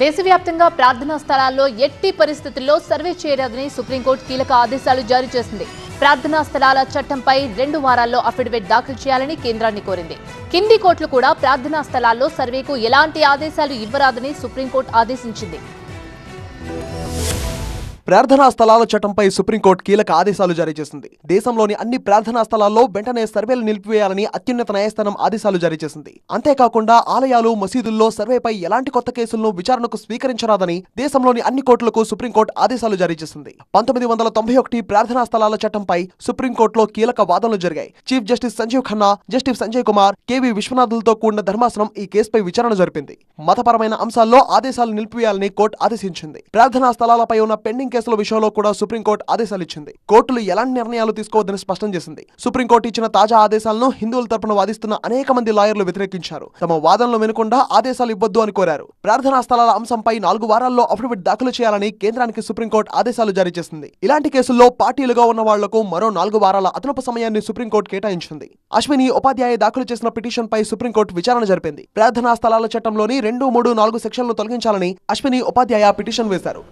దేశవ్యాప్తంగా ప్రార్థనా స్థలాల్లో ఎట్టి పరిస్థితుల్లో సర్వే చేయరాదని సుప్రీంకోర్టు కీలక ఆదేశాలు జారీ చేసింది. ప్రార్థనా స్థలాల చట్టంపై రెండు వారాల్లో అఫిడవిట్ దాఖలు చేయాలని కేంద్రాన్ని కోరింది. కింది కోర్టులు కూడా ప్రార్థనా స్థలాల్లో సర్వేకు ఎలాంటి ఆదేశాలు ఇవ్వరాదని సుప్రీంకోర్టు ఆదేశించింది. ప్రార్థనా స్థలాల చట్టంపై సుప్రీంకోర్టు కీలక ఆదేశాలు జారీ చేసింది. దేశంలోని అన్ని ప్రార్థనా స్థలాల్లో వెంటనే సర్వేలు నిలిపివేయాలని అత్యున్నత న్యాయస్థానం ఆదేశాలు జారీ చేసింది. అంతేకాకుండా ఆలయాలు మసీదుల్లో సర్వేపై ఎలాంటి కొత్త కేసులను విచారణకు స్వీకరించరాదని దేశంలోని అన్ని కోర్టులకు సుప్రీంకోర్టు ఆదేశాలు జారీ చేసింది. పంతొమ్మిది వందల తొంభై ఒకటి ప్రార్థనా స్థలాల చట్టంపై సుప్రీంకోర్టులో కీలక వాదనలు జరిగాయి. Chief justice Sanjiv Khanna justice Sanjay Kumar KV విశ్వనాథులతో కూడిన ధర్మాసనం ఈ కేసుపై విచారణ జరిపింది. మతపరమైన అంశాల్లో ఆదేశాలు నిలిపివేయాలని కోర్టు ఆదేశించింది. ప్రార్థనా స్థలాలపై ఉన్న పెండింగ్ కేసుల విషయంలో కూడా సుప్రీంకోర్టు ఆదేశాలు ఇచ్చింది. కోర్టులు ఎలాంటి నిర్ణయాలు తీసుకోవద్దని స్పష్టం చేసింది. సుప్రీంకోర్టు ఇచ్చిన తాజా ఆదేశాలను హిందువుల తరపున వాదిస్తున్న అనేక మంది లాయర్లు వ్యతిరేకించారు. తమ వాదనలు వినకుండా ఆదేశాలు ఇవ్వద్దు అని కోరారు. ప్రార్థనా స్థలాల అంశంపై నాలుగు వారాల్లో అఫిడవిట్ దాఖలు చేయాలని కేంద్రానికి సుప్రీంకోర్టు ఆదేశాలు జారీ చేసింది. ఇలాంటి కేసుల్లో పార్టీలుగా ఉన్న వాళ్ళకు మరో నాలుగు వారాల అదనపు సమయాన్ని సుప్రీంకోర్టు కేటాయించింది. అశ్విని ఉపాధ్యాయ దాఖలు చేసిన పిటిషన్పై సుప్రీంకోర్టు విచారణ జరిపింది. ప్రార్థనా స్థలాల చట్టంలోని రెండు మూడు నాలుగు సెక్షన్లు తొలగించాలని అశ్విని ఉపాధ్యాయ పిటిషన్ వేశారు.